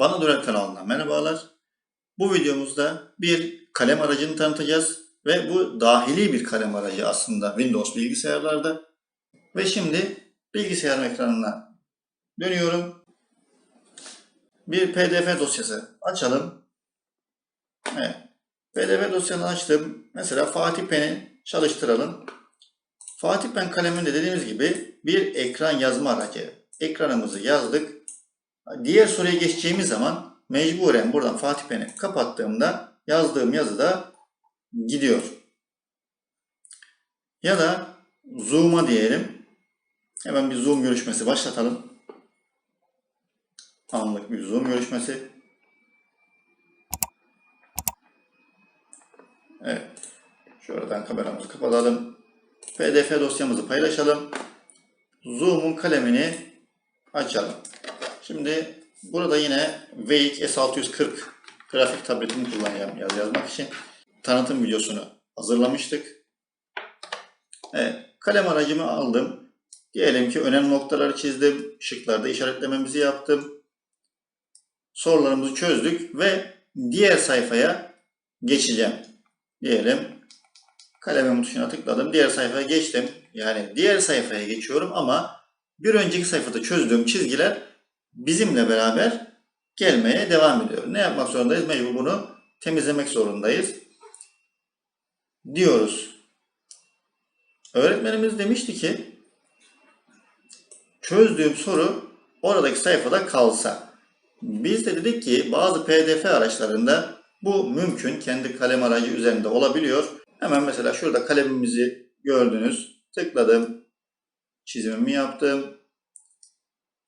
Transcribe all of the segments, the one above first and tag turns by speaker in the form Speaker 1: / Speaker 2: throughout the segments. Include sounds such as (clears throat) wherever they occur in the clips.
Speaker 1: Bana Durak kanalından merhabalar. Bu videomuzda bir kalem aracını tanıtacağız ve bu dahili bir kalem aracı aslında Windows bilgisayarlarda. Ve şimdi bilgisayarın ekranına dönüyorum. Bir PDF dosyası açalım. Evet. PDF dosyasını açtım. Mesela Fatih Pen'i çalıştıralım. Fatih Pen kaleminde dediğimiz gibi bir ekran yazma aracı. Ekranımızı yazdık. Diğer soruya geçeceğimiz zaman mecburen buradan Fatih Pen'i kapattığımda yazdığım yazı da gidiyor. Ya da Zoom'a diyelim. Hemen bir Zoom görüşmesi başlatalım. Anlık bir Zoom görüşmesi. Evet. Şuradan kameramızı kapatalım. PDF dosyamızı paylaşalım. Zoom'un kalemini açalım. Şimdi burada yine Wake S640 grafik tabletini kullanacağım yaz yazmak için. Tanıtım videosunu hazırlamıştık. Evet, kalem aracımı aldım. Diyelim ki önemli noktaları çizdim. Şıklarda işaretlememizi yaptım. Sorularımızı çözdük ve diğer sayfaya geçeceğim. Diyelim kalemimin tuşuna tıkladım. Diğer sayfaya geçtim. Yani diğer sayfaya geçiyorum ama bir önceki sayfada çözdüğüm çizgiler bizimle beraber gelmeye devam ediyor. Ne yapmak zorundayız? Mecbur bunu temizlemek zorundayız. Diyoruz. Öğretmenimiz demişti ki çözdüğüm soru oradaki sayfada kalsa. Biz de dedik ki bazı PDF araçlarında bu mümkün. Kendi kalem aracı üzerinde olabiliyor. Hemen mesela şurada kalemimizi gördünüz. Tıkladım. Çizimimi yaptım.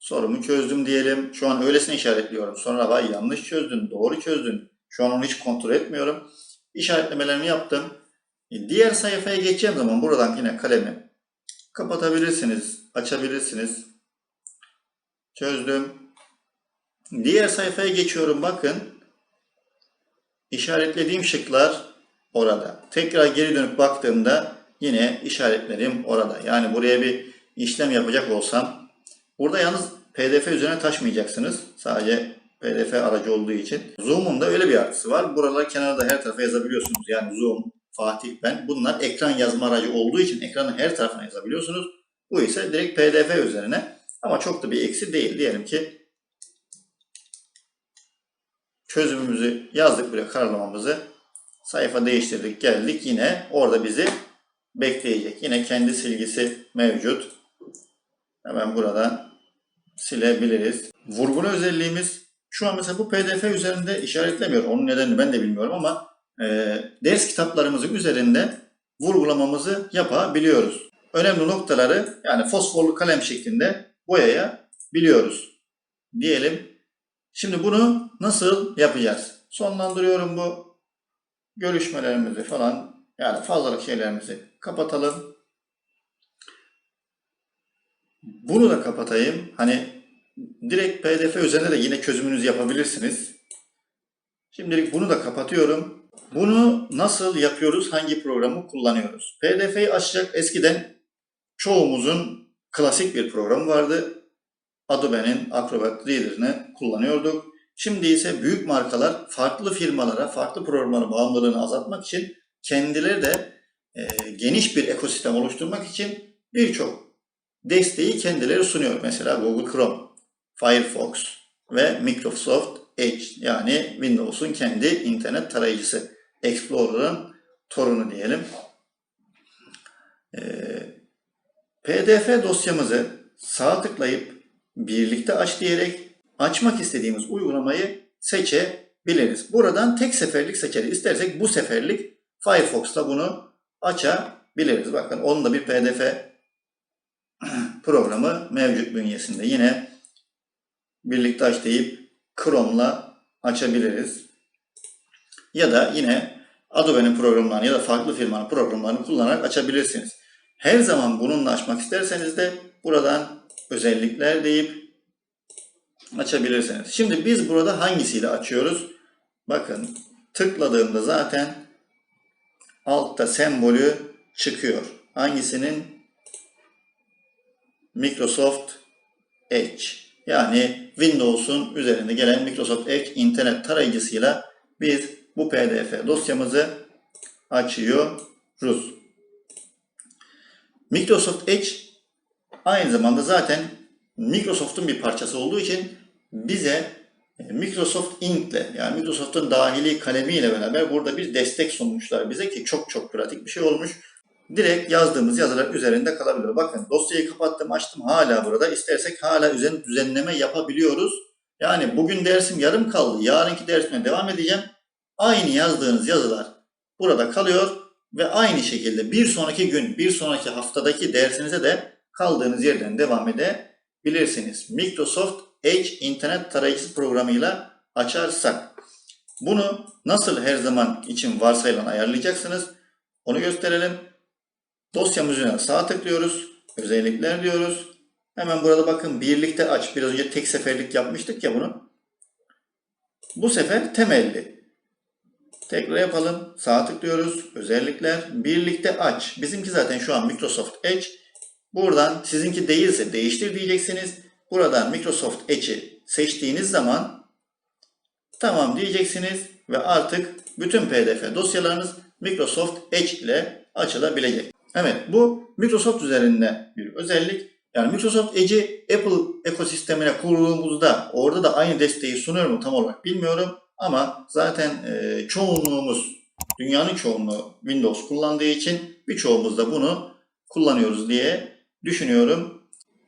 Speaker 1: Sorumu çözdüm diyelim. Şu an öylesine işaretliyorum. Sonra vay yanlış çözdün, doğru çözdün. Şu an onu hiç kontrol etmiyorum. İşaretlemelerimi yaptım. E, Diğer sayfaya geçeceğim zaman buradan yine kalemi kapatabilirsiniz, açabilirsiniz. Çözdüm. Diğer sayfaya geçiyorum bakın. İşaretlediğim şıklar orada. Tekrar geri dönüp baktığımda yine işaretlerim orada. Yani buraya bir işlem yapacak olsam burada yalnız PDF üzerine taşmayacaksınız. Sadece PDF aracı olduğu için. Zoom'un da öyle bir artısı var. Buraları kenarda her tarafa yazabiliyorsunuz. Yani Zoom, Fatih, ben. Bunlar ekran yazma aracı olduğu için ekranın her tarafına yazabiliyorsunuz. Bu ise direkt PDF üzerine. Ama çok da bir eksi değil. Diyelim ki çözümümüzü yazdık buraya karalamamızı. Sayfa değiştirdik geldik yine orada bizi bekleyecek. Yine kendi silgisi mevcut. Hemen buradan silebiliriz. Vurgulu özelliğimiz şu an mesela bu pdf üzerinde işaretlemiyor. Onun nedenini ben de bilmiyorum ama e, ders kitaplarımızın üzerinde vurgulamamızı yapabiliyoruz. Önemli noktaları yani fosforlu kalem şeklinde boyayabiliyoruz. Diyelim. Şimdi bunu nasıl yapacağız? Sonlandırıyorum bu görüşmelerimizi falan yani fazlalık şeylerimizi kapatalım. Bunu da kapatayım. Hani direkt PDF üzerinde de yine çözümünüzü yapabilirsiniz. Şimdilik bunu da kapatıyorum. Bunu nasıl yapıyoruz? Hangi programı kullanıyoruz? PDF'yi açacak eskiden çoğumuzun klasik bir programı vardı. Adobe'nin Acrobat Reader'ını kullanıyorduk. Şimdi ise büyük markalar farklı firmalara, farklı programlara bağımlılığını azaltmak için kendileri de e, geniş bir ekosistem oluşturmak için birçok desteği kendileri sunuyor. Mesela Google Chrome, Firefox ve Microsoft Edge yani Windows'un kendi internet tarayıcısı. Explorer'ın torunu diyelim. E, PDF dosyamızı sağ tıklayıp birlikte aç diyerek açmak istediğimiz uygulamayı seçebiliriz. Buradan tek seferlik seçeriz. İstersek bu seferlik Firefox'ta bunu açabiliriz. Bakın onun da bir PDF (clears throat) programı mevcut bünyesinde. Yine birlikte aç deyip Chrome'la açabiliriz. Ya da yine Adobe'nin programlarını ya da farklı firmanın programlarını kullanarak açabilirsiniz. Her zaman bununla açmak isterseniz de buradan özellikler deyip açabilirsiniz. Şimdi biz burada hangisiyle açıyoruz? Bakın tıkladığımda zaten altta sembolü çıkıyor. Hangisinin? Microsoft Edge. Yani Windows'un üzerinde gelen Microsoft Edge internet tarayıcısıyla biz bu PDF dosyamızı açıyoruz. Microsoft Edge aynı zamanda zaten Microsoft'un bir parçası olduğu için bize e, Microsoft Ink'le yani Microsoft'un dahili kalemiyle beraber burada bir destek sunmuşlar bize ki çok çok pratik bir şey olmuş. Direkt yazdığımız yazılar üzerinde kalabiliyor. Bakın dosyayı kapattım açtım hala burada. İstersek hala üzerine düzenleme yapabiliyoruz. Yani bugün dersim yarım kaldı. Yarınki dersime devam edeceğim. Aynı yazdığınız yazılar burada kalıyor ve aynı şekilde bir sonraki gün, bir sonraki haftadaki dersinize de kaldığınız yerden devam edebilirsiniz. Microsoft Edge internet tarayıcısı programıyla açarsak. Bunu nasıl her zaman için varsayılan ayarlayacaksınız? Onu gösterelim. Dosyamız üzerine sağ tıklıyoruz. Özellikler diyoruz. Hemen burada bakın birlikte aç. Biraz önce tek seferlik yapmıştık ya bunu. Bu sefer temelli. Tekrar yapalım. Sağ tıklıyoruz. Özellikler. Birlikte aç. Bizimki zaten şu an Microsoft Edge. Buradan sizinki değilse değiştir diyeceksiniz. Buradan Microsoft Edge'i seçtiğiniz zaman tamam diyeceksiniz ve artık bütün PDF dosyalarınız Microsoft Edge ile açılabilecek. Evet bu Microsoft üzerinde bir özellik. Yani Microsoft Edge'i Apple ekosistemine kurduğumuzda orada da aynı desteği sunuyor mu tam olarak bilmiyorum. Ama zaten e, çoğunluğumuz, dünyanın çoğunluğu Windows kullandığı için birçoğumuz da bunu kullanıyoruz diye düşünüyorum.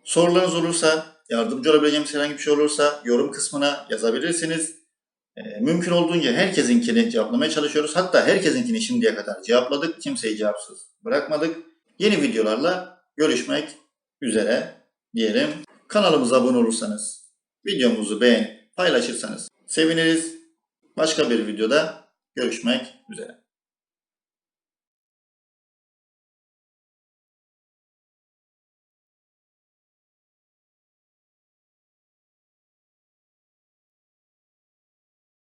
Speaker 1: Sorularınız olursa, yardımcı olabileceğimiz herhangi bir şey olursa yorum kısmına yazabilirsiniz. E, mümkün olduğunca herkesinkini cevaplamaya çalışıyoruz. Hatta herkesinkini şimdiye kadar cevapladık. Kimseyi cevapsız bırakmadık. Yeni videolarla görüşmek üzere diyelim. Kanalımıza abone olursanız, videomuzu beğenip paylaşırsanız seviniriz. Başka bir videoda görüşmek üzere.